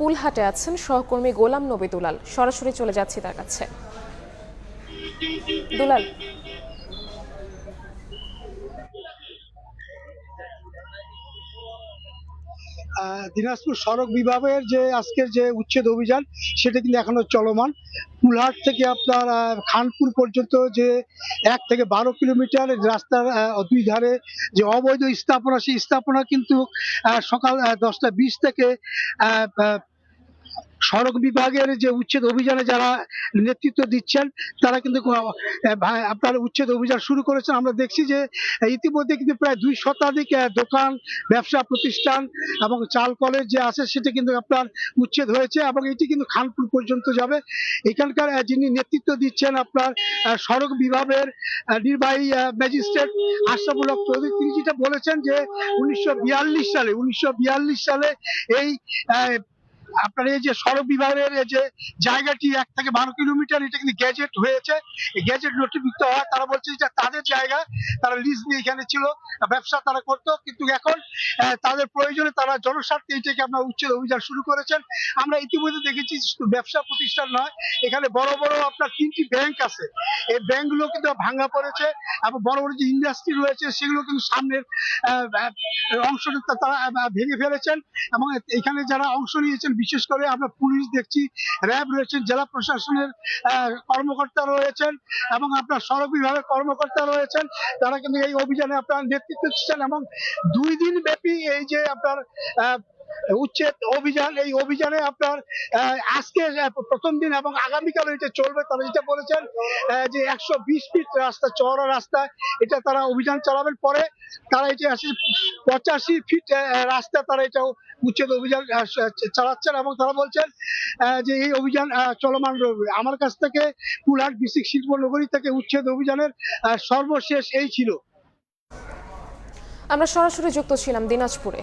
পুলহাটে আছেন সহকর্মী গোলাম নবী দুলাল। সরাসরি চলে যাচ্ছি তার কাছে। দুলাল দিনাজপুর সড়ক বিভাগের যে আজকের যে উচ্ছেদ অভিযান, সেটা কিন্তু এখনও চলমান। কুলহাট থেকে আপনার খানপুর পর্যন্ত যে এক থেকে বারো কিলোমিটার রাস্তার দুই ধারে যে অবৈধ স্থাপনা, সেই স্থাপনা কিন্তু সকাল দশটা বিশ থেকে সড়ক বিভাগের যে উচ্ছেদ অভিযানে যারা নেতৃত্ব দিচ্ছেন, তারা কিন্তু আপনার উচ্ছেদ অভিযান শুরু করেছেন। আমরা দেখছি যে ইতিমধ্যে কিন্তু প্রায় দুই শতাধিক দোকান, ব্যবসা প্রতিষ্ঠান এবং চাল কলের যে আছে, সেটা কিন্তু আপনার উচ্ছেদ হয়েছে এবং এটি কিন্তু খানপুর পর্যন্ত যাবে। এখানকার যিনি নেতৃত্ব দিচ্ছেন আপনার সড়ক বিভাগের নির্বাহী ম্যাজিস্ট্রেট আশরাফুল হক চৌধুরী তিনি যেটা বলেছেন যে, উনিশশো বিয়াল্লিশ সালে, উনিশশো বিয়াল্লিশ সালে এই আপনার এই যে সড়ক বিভাগের যে জায়গাটি এক থেকে বারো কিলোমিটার, এটা কিন্তু গ্যাজেট হয়েছে। গ্যাজেট নোটিফিক্ত হয়, তারা বলছে যে তাদের জায়গা, তারা লিজ নিয়ে এখানে ছিল, ব্যবসা তারা করতো, কিন্তু এখন তাদের প্রয়োজনে তারা জনস্বার্থে এটাকে আপনার উচ্ছেদ অভিযান শুরু করেছেন। আমরা ইতিমধ্যে দেখেছি ব্যবসা প্রতিষ্ঠান নয়, এখানে বড় বড় আপনার তিনটি ব্যাংক আছে। এই ব্যাংকগুলো কিন্তু ভাঙা পড়েছে, এবং বড় বড় যে ইন্ডাস্ট্রি রয়েছে, সেগুলো কিন্তু সামনের অংশটা তারা ভেঙে ফেলেছেন, এবং এখানে যারা অংশ নিয়েছেন বিশেষ করে আমরা পুলিশ দেখছি, র্যাব রয়েছেন, জেলা প্রশাসনের কর্মকর্তা রয়েছেন এবং আপনার সড়ক বিভাগের কর্মকর্তা রয়েছেন। তারা কিন্তু এই অভিযানে আপনার নেতৃত্ব দিচ্ছেন এবং দুই দিন ব্যাপী এই যে আপনার উচ্ছেদ অভিযান, এই অভিযানে আপনার আজকে প্রথম দিন এবং আগামীকাল এটা চলবে। তারা যেটা বলেছেন যে একশো বিশ ফিট রাস্তা, চওড়া রাস্তা, এটা তারা অভিযান চালাবেন। পরে তারা এটা পঁচাশি ফিট রাস্তা তারা এটা উচ্ছেদ অভিযান চালাচ্ছেন এবং তারা বলছেন যে এই অভিযান চলমান রয়েছে। আমার কাছ থেকে কুলহাট বিসিক শিল্প নগরী থেকে উচ্ছেদ অভিযানের সর্বশেষ এই ছিল। আমরা সরাসরি যুক্ত ছিলাম দিনাজপুরে।